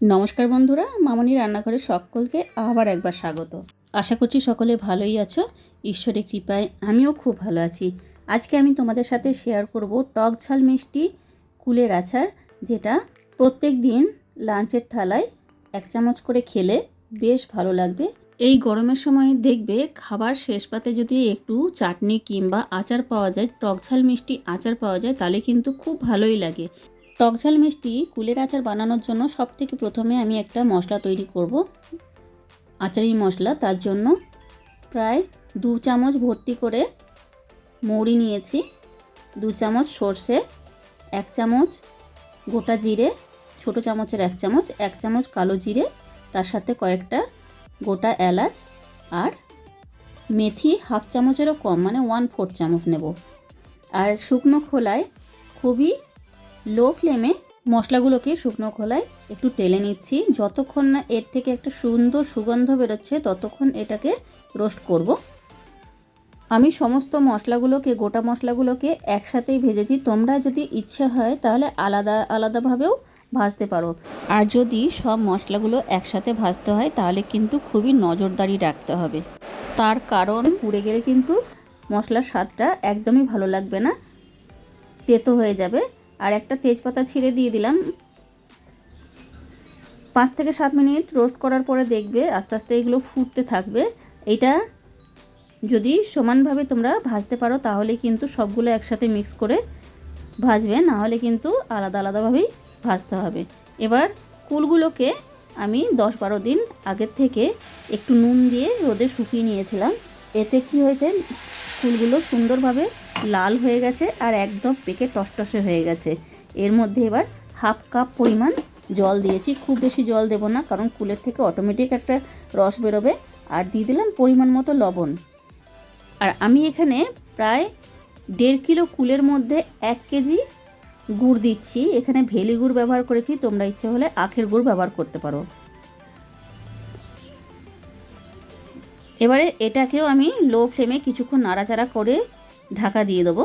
নমস্কার বন্ধুরা, মামনি রান্নাঘরে সকলকে আবার একবার স্বাগত। আশা করছি সকলে ভালোই আছো, ঈশ্বরের কৃপায় আমিও খুব ভালো আছি। আজকে আমি তোমাদের সাথে শেয়ার করব টক ঝাল মিষ্টি কুলের আচার, যেটা প্রত্যেক দিন লাঞ্চের থালায় এক চামচ করে খেলে বেশ ভালো লাগবে। এই গরমের সময় দেখবে খাবার শেষ পাতে যদি একটু চাটনি কিংবা আচার পাওয়া যায়, টক ঝাল মিষ্টি আচার পাওয়া যায়, তাহলে কিন্তু খুব ভালোই লাগে। টকঝাল মিষ্টি কুলের আচার বানানোর জন্য সব থেকে প্রথমে আমি একটা মশলা তৈরি করব। আচারি মশলা, তার জন্য প্রায় দু চামচ ভর্তি করে মৌরি নিয়েছি, দু চামচ সর্ষে, এক চামচ গোটা জিরে, ছোট চামচের এক চামচ এক চামচ কালো জিরে, তার সাথে কয়েকটা গোটা এলাচ আর মেথি হাফ চামচেরও কম মানে ওয়ান ফোর চামচ নেব। আর শুকনো খোলায় খুবই লো ফ্লেমে মশলাগুলোকে শুকনো খোলায় একটু টেলে নিচ্ছি। যতক্ষণ না এর থেকে একটা সুন্দর সুগন্ধ বেরোচ্ছে, ততক্ষণ এটাকে রোস্ট করব। আমি সমস্ত মশলাগুলোকে, গোটা মশলাগুলোকে একসাথেই ভেজেছি। তোমরা যদি ইচ্ছে হয় তাহলে আলাদা, আলাদাভাবেও ভাজতে পারো। আর যদি সব মশলাগুলো একসাথে ভাজতে হয়, তাহলে কিন্তু খুবই নজরদারি রাখতে হবে। তার কারণ, পুড়ে গেলে কিন্তু মশলার স্বাদটা একদমই ভালো লাগবে না। তেতো হয়ে যাবে। আর একটা তেজপাতা ছিঁড়ে দিয়ে দিলাম। পাঁচ থেকে সাত মিনিট রোস্ট করার পরে দেখবে আস্তে আস্তে এগুলো ফুটতে থাকবে। এটা যদি সমানভাবে তোমরা ভাজতে পারো, তাহলে কিন্তু সবগুলো একসাথে মিক্স করে ভাজবে। না হলে কিন্তু আলাদা আলাদাভাবেই ভাজতে হবে। এবার কুলগুলোকে আমি দশ বারো দিন আগের থেকে একটু নুন দিয়ে রোদে শুকিয়ে নিয়েছিলাম। এতে কি হয়েছে? ফুলগুলো সুন্দরভাবে লাল হয়ে গেছে আর একদম পেকে টসটসে হয়ে গেছে। এর মধ্যে এবার হাফ কাপ পরিমাণ জল দিয়েছি। খুব বেশি জল দেব না, কারণ কুলের থেকে অটোমেটিক একটা রস বেরোবে। আর দিয়ে দিলাম পরিমাণ মতো লবণ। আর আমি এখানে প্রায় দেড় কিলো কুলের মধ্যে এক কেজি গুড় দিচ্ছি। এখানে ভেলি গুড় ব্যবহার করেছি। তোমরা ইচ্ছে হলে আখের গুড় ব্যবহার করতে পারো। এবারে এটাকেও আমি লো ফ্লেমে কিছুক্ষণ নাড়াচাড়া করে ঢাকা দিয়ে দেবো।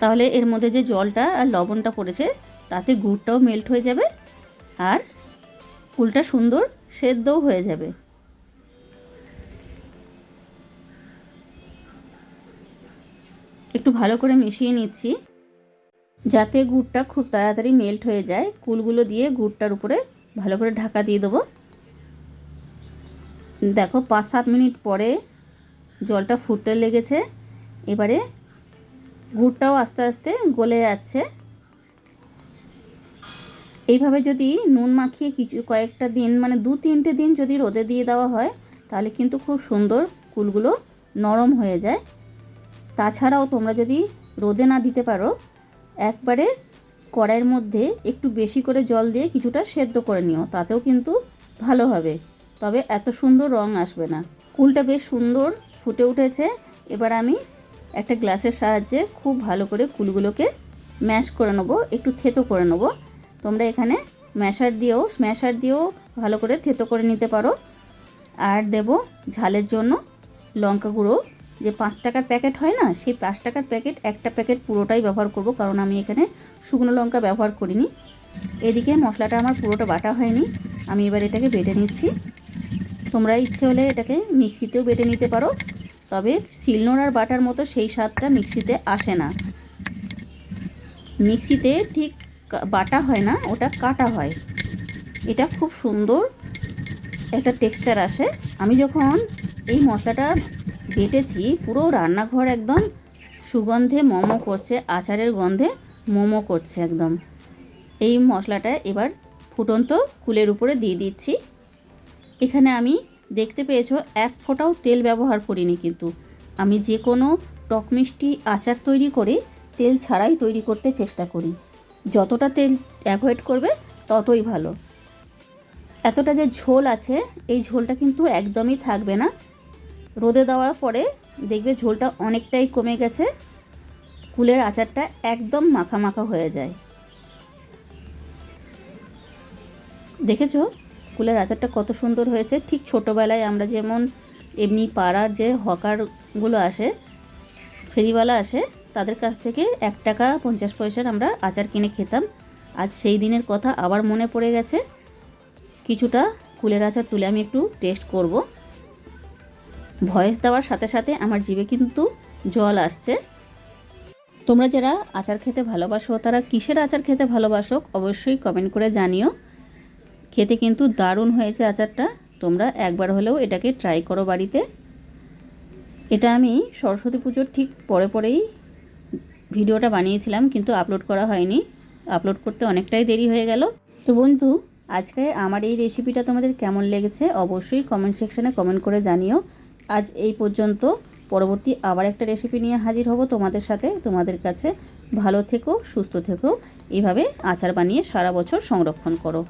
তাহলে এর মধ্যে যে জলটা আর লবণটা পড়েছে, তাতে গুড়টাও মেল্ট হয়ে যাবে আর কুলটা সুন্দর সেদ্ধও হয়ে যাবে। একটু ভালো করে মিশিয়ে নিচ্ছি, যাতে গুড়টা খুব তাড়াতাড়ি মেল্ট হয়ে যায়। কুলগুলো দিয়ে গুড়টার উপরে ভালো করে ঢাকা দিয়ে দেবো। দেখো, পাঁচ সাত মিনিট পরে জলটা ফুটতে লেগেছে। এবারে গুড়টাও আস্তে আস্তে গলে যাচ্ছে। এইভাবে যদি নুন মাখিয়ে কিছু কয়েকটা দিন মানে দু তিনটে দিন যদি রোদে দিয়ে দেওয়া হয়, তাহলে কিন্তু খুব সুন্দর কুলগুলো নরম হয়ে যায়। তাছাড়াও তোমরা যদি রোদে না দিতে পারো, একবারে কড়াইয়ের মধ্যে একটু বেশি করে জল দিয়ে কিছুটা সেদ্ধ করে নিও, তাতেও কিন্তু ভালো হবে। তবে এত সুন্দর রং আসবে না। কুলটা বেশ সুন্দর ফুটে উঠেছে। এবার আমি একটা গ্লাসের সাহায্যে খুব ভালো করে কুলগুলোকে ম্যাশ করে নেব, একটু থেতো করে নেব। তোমরা এখানে ম্যাশার দিয়েও স্ম্যাশার দিয়েও ভালো করে থেতো করে নিতে পারো। আর দেব ঝালের জন্য লঙ্কা গুঁড়ো। যে পাঁচ টাকার প্যাকেট হয় না, সেই পাঁচ টাকার প্যাকেট, একটা প্যাকেট পুরোটাই ব্যবহার করব, কারণ আমি এখানে শুকনো লঙ্কা ব্যবহার করিনি। এদিকে মশলাটা আমার পুরোটা বাটা হয়নি, আমি এবার এটাকে বেটে নিচ্ছি। তোমরা ইচ্ছে হলে এটাকে মিক্সিতেও বেটে নিতে পারো। তবে শিলনোড়ার বাটার মতো সেই স্বাদটা মিক্সিতে আসে না। মিক্সিতে ঠিক বাটা হয় না, ওটা কাটা হয়। এটা খুব সুন্দর একটা টেক্সচার আসে। আমি যখন এই মশলাটা বেটেছি, পুরো রান্নাঘর একদম সুগন্ধে মোমো করছে, আচারের গন্ধে মোমো করছে একদম। এই মশলাটা এবার ফুটন্ত কুলের উপরে দিয়ে দিচ্ছি। এখানে আমি দেখতে পেয়েছ, এক ফোঁটাও তেল ব্যবহার করিনি কিন্তু। আমি যে কোনো টক মিষ্টি আচার তৈরি করে তেল ছাড়াই তৈরি করতে চেষ্টা করি। যতটা তেল অ্যাভয়েড করবে, ততই ভালো। এতটা যে ঝোল আছে, এই ঝোলটা কিন্তু একদমই থাকবে না। রোদে দেওয়ার পরে দেখবে ঝোলটা অনেকটাই কমে গেছে। কুলের আচারটা একদম মাখা মাখা হয়ে যায়। দেখেছ? কুলের আচারটা কত সুন্দর হয়েছে। ঠিক ছোটোবেলায় আমরা যেমন এমনি পাড়ার যে হকারগুলো আসে, ফেরিওয়ালা আসে, তাদের কাছ থেকে এক টাকা পঞ্চাশ পয়সার আমরা আচার কিনে খেতাম। আজ সেই দিনের কথা আবার মনে পড়ে গেছে। কিছুটা কুলের আচার তুলে আমি একটু টেস্ট করব। ভয়েস দেওয়ার সাথে সাথে আমার জিভে কিন্তু জল আসছে। তোমরা যারা আচার খেতে ভালোবাসো, তারা কিসের আচার খেতে ভালোবাসো, অবশ্যই কমেন্ট করে জানিও। খেতে কিন্তু দারুণ হয়েছে আচারটা। তোমরা একবার হলেও এটাকে ট্রাই করো বাড়িতে। এটা আমি সরস্বতী পুজোর ঠিক পরে পরেই ভিডিওটা বানিয়েছিলাম, কিন্তু আপলোড করা হয়নি। আপলোড করতে অনেকটাই দেরি হয়ে গেল। তো বন্ধু, আজকে আমার এই রেসিপিটা তোমাদের কেমন লেগেছে অবশ্যই কমেন্ট সেকশানে কমেন্ট করে জানিও। আজ এই পর্যন্ত। পরবর্তী আবার একটা রেসিপি নিয়ে হাজির হব তোমাদের সাথে। তোমাদের কাছে ভালো থেকো, সুস্থ থেকো। এইভাবে আচার বানিয়ে সারা বছর সংরক্ষণ করো।